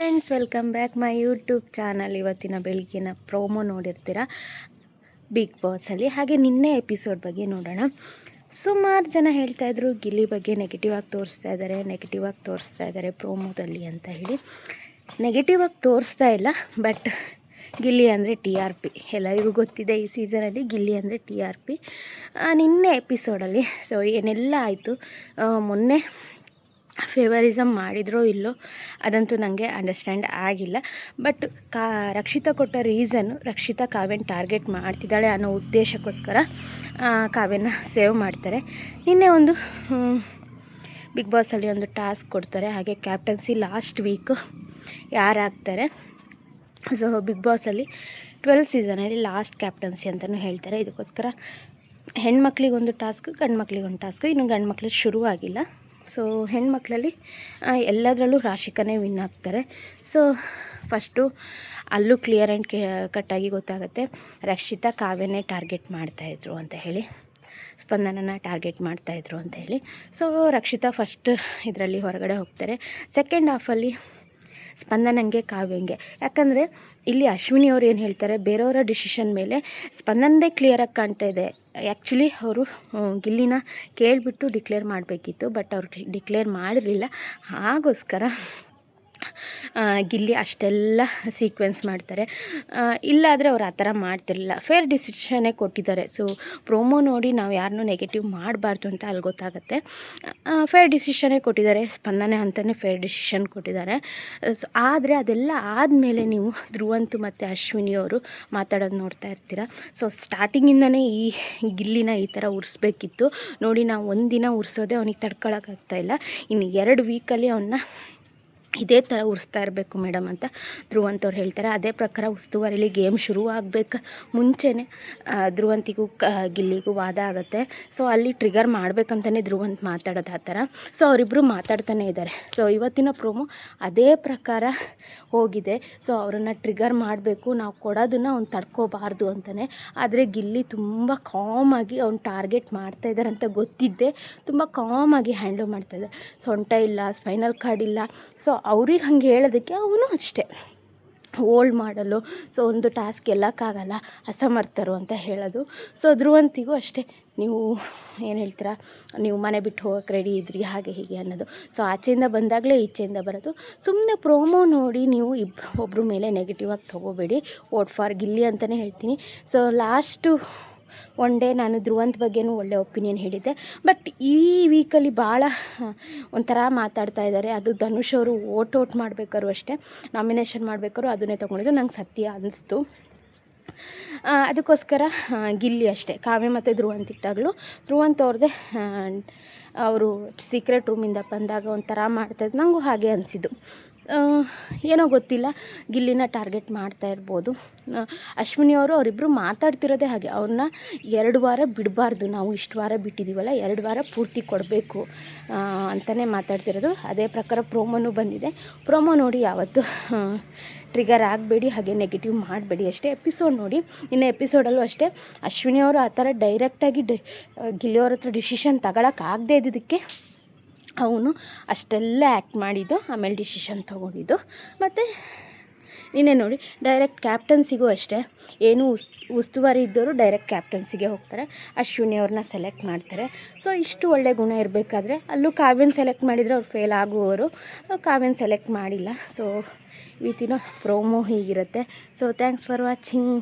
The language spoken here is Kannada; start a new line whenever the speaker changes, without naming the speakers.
Friends, welcome back my YouTube channel. ಇವತ್ತಿನ ಬೆಳಗಿನ ಪ್ರೋಮೋ ನೋಡಿರ್ತೀರ? ಬಿಗ್ ಬಾಸಲ್ಲಿ ಹಾಗೆ ನಿನ್ನೆ ಎಪಿಸೋಡ್ ಬಗ್ಗೆ ನೋಡೋಣ. ಸುಮಾರು ಜನ ಹೇಳ್ತಾ ಇದ್ರು, ಗಿಲ್ಲಿ ಬಗ್ಗೆ ನೆಗೆಟಿವ್ ಆಗಿ ತೋರಿಸ್ತಾ ಇದ್ದಾರೆ ನೆಗೆಟಿವ್ ಆಗಿ ತೋರಿಸ್ತಾ ಇದ್ದಾರೆ ಪ್ರೋಮೋದಲ್ಲಿ ಅಂತ ಹೇಳಿ. ನೆಗೆಟಿವ್ ಆಗಿ ತೋರಿಸ್ತಾ ಇಲ್ಲ ಬಟ್ ಗಿಲ್ಲಿ ಅಂದರೆ ಟಿ ಆರ್ ಪಿ ಎಲ್ಲರಿಗೂ ಗೊತ್ತಿದೆ ಈ ಸೀಸನಲ್ಲಿ ಗಿಲ್ಲಿ ಅಂದರೆ ಟಿ ಆರ್ ಪಿ ನಿನ್ನೆ ಎಪಿಸೋಡಲ್ಲಿ ಸೊ ಏನೆಲ್ಲ ಆಯಿತು? ಮೊನ್ನೆ ಫೇವರಿಸಮ್ ಮಾಡಿದ್ರೋ ಇಲ್ಲೋ ಅದಂತೂ ನನಗೆ ಅಂಡರ್ಸ್ಟ್ಯಾಂಡ್ ಆಗಿಲ್ಲ. ಬಟ್ ಕಾ, ರಕ್ಷಿತಾ ಕೊಟ್ಟ ರೀಸನ್ನು ರಕ್ಷಿತಾ ಕಾವ್ಯನ ಟಾರ್ಗೆಟ್ ಮಾಡ್ತಿದ್ದಾಳೆ ಅನ್ನೋ ಉದ್ದೇಶಕ್ಕೋಸ್ಕರ ಕಾವ್ಯನ ಸೇವ್ ಮಾಡ್ತಾರೆ. ನಿನ್ನೆ ಒಂದು ಬಿಗ್ ಬಾಸಲ್ಲಿ ಒಂದು ಟಾಸ್ಕ್ ಕೊಡ್ತಾರೆ. ಹಾಗೆ ಕ್ಯಾಪ್ಟನ್ಸಿ ಲಾಸ್ಟ್ ವೀಕು ಯಾರಾಗ್ತಾರೆ ಸೊ ಬಿಗ್ ಬಾಸಲ್ಲಿ ಟ್ವೆಲ್ ಸೀಸನಲ್ಲಿ ಲಾಸ್ಟ್ ಕ್ಯಾಪ್ಟನ್ಸಿ ಅಂತಲೂ ಹೇಳ್ತಾರೆ. ಇದಕ್ಕೋಸ್ಕರ ಹೆಣ್ಮಕ್ಳಿಗೊಂದು ಟಾಸ್ಕ್ ಗಂಡು ಮಕ್ಳಿಗೊಂದು ಟಾಸ್ಕ್ ಇನ್ನು ಗಂಡು ಮಕ್ಳಿಗೆ ಶುರುವಾಗಿಲ್ಲ. ಸೊ ಹೆಣ್ಮಕ್ಳಲ್ಲಿ ಎಲ್ಲದರಲ್ಲೂ ರಾಶಿಕನೇ ವಿನ್ ಆಗ್ತಾರೆ. ಸೊ ಫಸ್ಟು ಅಲ್ಲೂ ಕ್ಲಿಯರ್ ಆ್ಯಂಡ್ ಕಟ್ಟಾಗಿ ಗೊತ್ತಾಗುತ್ತೆ. ರಕ್ಷಿತಾ ಕಾವ್ಯನೇ ಟಾರ್ಗೆಟ್ ಮಾಡ್ತಾಯಿದ್ರು ಅಂತ ಹೇಳಿ. ಸ್ಪಂದನನ ಟಾರ್ಗೆಟ್ ಮಾಡ್ತಾಯಿದ್ರು ಅಂತ ಹೇಳಿ. ಸೊ ರಕ್ಷಿತಾ ಫಸ್ಟ್ ಇದರಲ್ಲಿ ಹೊರಗಡೆ ಹೋಗ್ತಾರೆ. ಸೆಕೆಂಡ್ ಹಾಫಲ್ಲಿ ಸ್ಪಂದನಂಗೆ ಕಾವ್ಯಂಗೆ ಯಾಕಂದರೆ ಇಲ್ಲಿ ಅಶ್ವಿನಿ ಅವ್ರು ಏನು ಹೇಳ್ತಾರೆ, ಬೇರೆಯವರ ಡಿಸಿಷನ್ ಮೇಲೆ ಸ್ಪಂದನದೇ ಕ್ಲಿಯರಾಗಿ ಕಾಣ್ತಾ ಇದೆ. ಆ್ಯಕ್ಚುಲಿ ಅವರು ಗಿಲ್ಲಿನ ಕೇಳಿಬಿಟ್ಟು ಡಿಕ್ಲೇರ್ ಮಾಡಬೇಕಿತ್ತು ಬಟ್ ಅವ್ರು ಡಿಕ್ಲೇರ್ ಮಾಡಿರಲಿಲ್ಲ. ಹಾಗೋಸ್ಕರ ಗಿಲ್ಲಿ ಅಷ್ಟೆಲ್ಲ ಸೀಕ್ವೆನ್ಸ್ ಮಾಡ್ತಾರೆ. ಇಲ್ಲಾದರೆ ಅವ್ರು ಆ ಥರ ಮಾಡ್ತಿರಲಿಲ್ಲ. ಫೇರ್ ಡಿಸಿಷನ್ನೇ ಕೊಟ್ಟಿದ್ದಾರೆ. ಸೊ ಪ್ರೋಮೋ ನೋಡಿ ನಾವು ಯಾರನ್ನೂ ನೆಗೆಟಿವ್ ಮಾಡಬಾರ್ದು ಅಂತ ಅಲ್ಲಿ ಗೊತ್ತಾಗುತ್ತೆ. ಫೇರ್ ಡಿಸಿಷನ್ನೇ ಕೊಟ್ಟಿದ್ದಾರೆ. ಸ್ಪಂದನೆ ಅಂತಲೇ ಫೇರ್ ಡಿಸಿಷನ್ ಕೊಟ್ಟಿದ್ದಾರೆ. ಸೊ ಆದರೆ ಅದೆಲ್ಲ ಆದಮೇಲೆ ನೀವು ಧ್ರುವಂತು ಮತ್ತು ಅಶ್ವಿನಿ ಅವರು ಮಾತಾಡೋದು ನೋಡ್ತಾ ಇರ್ತೀರ? ಸೊ ಸ್ಟಾರ್ಟಿಂಗಿಂದನೇ ಈ ಗಿಲ್ಲಿನ ಈ ಥರ ಉರಿಸ್ಬೇಕಿತ್ತು. ನೋಡಿ ನಾವು ಒಂದಿನ ಉರ್ಸೋದೇ ಅವನಿಗೆ ತಡ್ಕೊಳಕ್ಕಾಗ್ತಾ ಇಲ್ಲ. ಇನ್ನು ಎರಡು ವೀಕಲ್ಲಿ ಅವನ್ನ ಇದೇ ಥರ ಉರಿಸ್ತಾ ಇರಬೇಕು ಮೇಡಮ್ ಅಂತ ಧ್ರುವಂತವ್ರು ಹೇಳ್ತಾರೆ. ಅದೇ ಪ್ರಕಾರ ಉಸ್ತುವಾರಿಲಿ ಗೇಮ್ ಶುರು ಆಗಬೇಕು ಮುಂಚೆನೇ ಧ್ರುವಂತಿಗೂ ಕ ಗಿಲ್ಲಿಗೂ ವಾದ ಆಗುತ್ತೆ. ಸೊ ಅಲ್ಲಿ ಟ್ರಿಗರ್ ಮಾಡಬೇಕಂತಲೇ ಧ್ರುವಂತ್ ಮಾತಾಡೋದು ಆ ಥರ. ಸೊ ಅವರಿಬ್ಬರು ಮಾತಾಡ್ತಾನೆ ಇದ್ದಾರೆ ಸೊ ಇವತ್ತಿನ ಪ್ರೋಮೋ ಅದೇ ಪ್ರಕಾರ ಹೋಗಿದೆ. ಸೊ ಅವರನ್ನು ಟ್ರಿಗರ್ ಮಾಡಬೇಕು. ನಾವು ಕೊಡೋದನ್ನು ಅವ್ನು ತಡ್ಕೋಬಾರ್ದು ಅಂತಲೇ ಆದರೆ ಗಿಲ್ಲಿ ತುಂಬ ಕಾಮಾಗಿ ಅವ್ನು ಟಾರ್ಗೆಟ್ ಮಾಡ್ತಾ ಇದ್ದಾರೆ ಅಂತ ಗೊತ್ತಿದ್ದೆ. ತುಂಬ ಕಾಮಾಗಿ ಹ್ಯಾಂಡಲ್ ಮಾಡ್ತಾಯಿದ್ದಾರೆ ಸೊಂಟ ಇಲ್ಲ ಸ್ಪೈನಲ್ ಕಾರ್ಡ್ ಇಲ್ಲ. ಸೊ ಅವ್ರಿಗೆ ಹಂಗೆ ಹೇಳೋದಕ್ಕೆ ಅವನು ಅಷ್ಟೇ. ಓಲ್ಡ್ ಮಾಡಲು, ಸೊ ಒಂದು ಟಾಸ್ಕ್ ಎಲ್ಲಕ್ಕಾಗಲ್ಲ, ಅಸಮರ್ಥರು ಅಂತ ಹೇಳೋದು. ಸೊ ಧ್ರುವಂತಿಗೂ ಅಷ್ಟೇ. ನೀವು ಏನು ಹೇಳ್ತೀರಾ? ನೀವು ಮನೆ ಬಿಟ್ಟು ಹೋಗಕ್ಕೆ ರೆಡಿ ಇದ್ರಿ, ಹಾಗೆ ಹೀಗೆ ಅನ್ನೋದು. ಸೊ ಆಚೆಯಿಂದ ಬಂದಾಗಲೇ ಈಚೆಯಿಂದ ಬರೋದು. ಸುಮ್ಮನೆ ಪ್ರೋಮೋ ನೋಡಿ ನೀವು ಇಬ್ ಒಬ್ಬರ ಮೇಲೆ ನೆಗೆಟಿವ್ ಆಗಿ ತೊಗೋಬೇಡಿ. ಓಟ್ ಫಾರ್ ಗಿಲ್ಲಿ ಅಂತಲೇ ಹೇಳ್ತೀನಿ. ಸೊ ಲಾಸ್ಟು ಒನ್ ಡೇ ನಾನು ಧ್ರುವಂತ್ ಬಗ್ಗೆನೂ ಒಳ್ಳೆ ಒಪಿನಿಯನ್ ಹೇಳಿದ್ದೆ. ಬಟ್ ಈ ವೀಕಲ್ಲಿ ಭಾಳ ಒಂಥರ ಮಾತಾಡ್ತಾ ಇದ್ದಾರೆ ಅದು ಧನುಷ್ ಅವರು ಓಟ್ ಔಟ್ ಮಾಡಬೇಕಾದ್ರು ಅಷ್ಟೇ. ನಾಮಿನೇಷನ್ ಮಾಡಬೇಕಾದ್ರು ಅದನ್ನೇ ತೊಗೊಂಡಿದ್ದು. ನಂಗೆ ಸತ್ಯ ಅನ್ನಿಸ್ತು ಅದಕ್ಕೋಸ್ಕರ ಗಿಲ್ಲಿ ಅಷ್ಟೇ. ಕಾವ್ಯ ಮತ್ತು ಧ್ರುವಂತ ಇಟ್ಟಾಗಲೂ. ಧ್ರುವಂತ್ ಅವ್ರದ್ದೇ ಅವರು ಸೀಕ್ರೆಟ್ ರೂಮಿಂದ ಬಂದಾಗ ಒಂಥರ ಮಾಡ್ತಾಯಿದ್ದು ನನಗೂ ಹಾಗೆ ಅನಿಸಿದ್ದು. ಏನೋ ಗೊತ್ತಿಲ್ಲ. ಗಿಲ್ಲಿನ ಟಾರ್ಗೆಟ್ ಮಾಡ್ತಾ ಇರ್ಬೋದು. ಅಶ್ವಿನಿ ಅವರು ಅವರಿಬ್ಬರು ಮಾತಾಡ್ತಿರೋದೇ ಹಾಗೆ. ಅವ್ರನ್ನ ಎರಡು ವಾರ ಬಿಡಬಾರ್ದು. ನಾವು ಇಷ್ಟು ವಾರ ಬಿಟ್ಟಿದ್ದೀವಲ್ಲ ಎರಡು ವಾರ ಪೂರ್ತಿ ಕೊಡಬೇಕು ಅಂತಲೇ ಮಾತಾಡ್ತಿರೋದು. ಅದೇ ಪ್ರಕಾರ ಪ್ರೋಮೋನು ಬಂದಿದೆ. ಪ್ರೋಮೋ ನೋಡಿ ಯಾವತ್ತು ಟ್ರಿಗರ್ ಆಗಬೇಡಿ, ಹಾಗೆ ನೆಗೆಟಿವ್ ಮಾಡಬೇಡಿ ಅಷ್ಟೇ. ಎಪಿಸೋಡ್ ನೋಡಿ. ಇನ್ನು ಎಪಿಸೋಡಲ್ಲೂ ಅಷ್ಟೇ. ಅಶ್ವಿನಿ ಅವರು ಆ ಥರ ಡೈರೆಕ್ಟಾಗಿ ಡಿ ಗಿಲ್ಲಿಯವ್ರ ಹತ್ರ ಡಿಸಿಷನ್ ತಗೊಳಕ್ಕಾಗದೇ ಇದ್ದಿದ್ದಕ್ಕೆ ಅವನು ಅಷ್ಟೆಲ್ಲ ಆ್ಯಕ್ಟ್ ಮಾಡಿದ್ದು, ಆಮೇಲೆ ಡಿಸಿಷನ್ ತೊಗೊಂಡಿದ್ದು. ಮತ್ತು ನೀನೇ ನೋಡಿ ಡೈರೆಕ್ಟ್ ಕ್ಯಾಪ್ಟನ್ಸಿಗೂ ಅಷ್ಟೇ. ಏನು ಉಸ್, ಉಸ್ತುವಾರಿ ಇದ್ದವರು ಡೈರೆಕ್ಟ್ ಕ್ಯಾಪ್ಟನ್ಸಿಗೆ ಹೋಗ್ತಾರೆ. ಅಶ್ವಿನಿ ಅವ್ರನ್ನ ಸೆಲೆಕ್ಟ್ ಮಾಡ್ತಾರೆ. ಸೊ ಇಷ್ಟು ಒಳ್ಳೆ ಗುಣ ಇರಬೇಕಾದ್ರೆ ಅಲ್ಲೂ ಕಾವ್ಯನ ಸೆಲೆಕ್ಟ್ ಮಾಡಿದರೆ ಅವ್ರು ಫೇಲ್ ಆಗುವವರು. ಕಾವ್ಯನ ಸೆಲೆಕ್ಟ್ ಮಾಡಿಲ್ಲ. ಸೊ ಇವತ್ತಿನ promo ಹೀಗಿರುತ್ತೆ. So thanks for watching